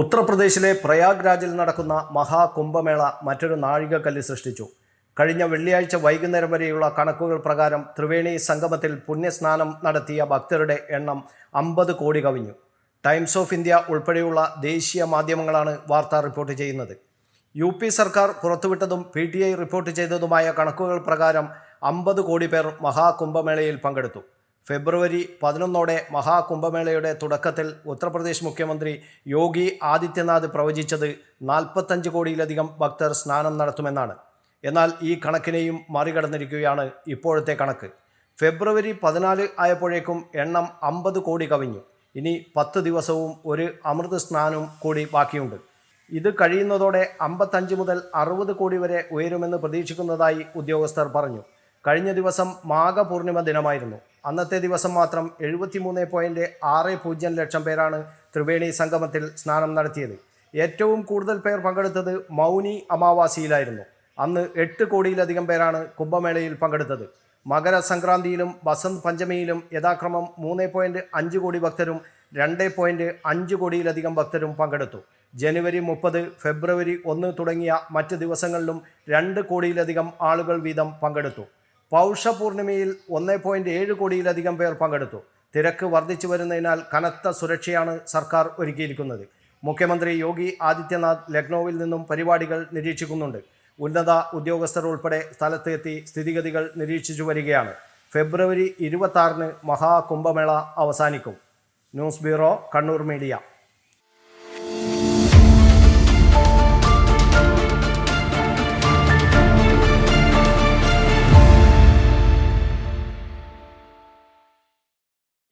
ഉത്തർപ്രദേശിലെ പ്രയാഗ്രാജിൽ നടക്കുന്ന മഹാകുംഭമേള മറ്റൊരു നാഴികക്കല്ല് സൃഷ്ടിച്ചു. കഴിഞ്ഞ വെള്ളിയാഴ്ച വൈകുന്നേരം വരെയുള്ള കണക്കുകൾ പ്രകാരം ത്രിവേണി സംഗമത്തിൽ പുണ്യസ്നാനം നടത്തിയ ഭക്തരുടെ എണ്ണം അമ്പത് കോടി കവിഞ്ഞു. ടൈംസ് ഓഫ് ഇന്ത്യ ഉൾപ്പെടെയുള്ള ദേശീയ മാധ്യമങ്ങളാണ് വാർത്ത റിപ്പോർട്ട് ചെയ്യുന്നത്. യു പി സർക്കാർ പുറത്തുവിട്ടതും പി ടി ഐ റിപ്പോർട്ട് ചെയ്തതുമായ കണക്കുകൾ പ്രകാരം അമ്പത് കോടി പേർ മഹാകുംഭമേളയിൽ പങ്കെടുത്തു. ഫെബ്രുവരി പതിനൊന്നോടെ മഹാകുംഭമേളയുടെ തുടക്കത്തിൽ ഉത്തർപ്രദേശ് മുഖ്യമന്ത്രി യോഗി ആദിത്യനാഥ് പ്രവചിച്ചത് നാൽപ്പത്തഞ്ച് കോടിയിലധികം ഭക്തർ സ്നാനം നടത്തുമെന്നാണ്. എന്നാൽ ഈ കണക്കിനെയും മറികടന്നിരിക്കുകയാണ് ഇപ്പോഴത്തെ കണക്ക്. ഫെബ്രുവരി പതിനാല് ആയപ്പോഴേക്കും എണ്ണം അമ്പത് കോടി കവിഞ്ഞു. ഇനി പത്ത് ദിവസവും ഒരു അമൃത് സ്നാനവും കൂടി ബാക്കിയുണ്ട്. ഇത് കഴിയുന്നതോടെ അമ്പത്തഞ്ച് മുതൽ അറുപത് കോടി വരെ ഉയരുമെന്ന് പ്രതീക്ഷിക്കുന്നതായി ഉദ്യോഗസ്ഥർ പറഞ്ഞു. കഴിഞ്ഞ ദിവസം മാഘപൂർണിമ ദിനമായിരുന്നു. അന്നത്തെ ദിവസം മാത്രം എഴുപത്തിമൂന്ന് പോയിന്റ് ആറ് പൂജ്യം ലക്ഷം പേരാണ് ത്രിവേണി സംഗമത്തിൽ സ്നാനം നടത്തിയത്. ഏറ്റവും കൂടുതൽ പേർ പങ്കെടുത്തത് മൗനി അമാവാസിയിലായിരുന്നു. അന്ന് എട്ട് കോടിയിലധികം പേരാണ് കുംഭമേളയിൽ പങ്കെടുത്തത്. മകരസംക്രാന്തിയിലും ബസന്ത് പഞ്ചമിയിലും യഥാക്രമം മൂന്ന് പോയിന്റ് അഞ്ച് കോടി ഭക്തരും രണ്ട് പോയിന്റ് അഞ്ച് കോടിയിലധികം ഭക്തരും പങ്കെടുത്തു. ജനുവരി മുപ്പത് ഫെബ്രുവരി ഒന്ന് തുടങ്ങിയ മറ്റ് ദിവസങ്ങളിലും രണ്ട് കോടിയിലധികം ആളുകൾ വീതം പങ്കെടുത്തു. പൗഷപൂർണിമയിൽ ഒന്ന് പോയിന്റ് ഏഴ് കോടിയിലധികം പേർ പങ്കെടുത്തു. തിരക്ക് വർദ്ധിച്ചു വരുന്നതിനാൽ കനത്ത സുരക്ഷയാണ് സർക്കാർ ഒരുക്കിയിരിക്കുന്നത്. മുഖ്യമന്ത്രി യോഗി ആദിത്യനാഥ് ലക്നൌവിൽ നിന്നും പരിപാടികൾ നിരീക്ഷിക്കുന്നുണ്ട്. ഉന്നത ഉദ്യോഗസ്ഥർ ഉൾപ്പെടെ സ്ഥലത്ത് എത്തി സ്ഥിതിഗതികൾ നിരീക്ഷിച്ചു വരികയാണ്. ഫെബ്രുവരി ഇരുപത്തി മഹാകുംഭമേള അവസാനിക്കും. News bureau Kannur media.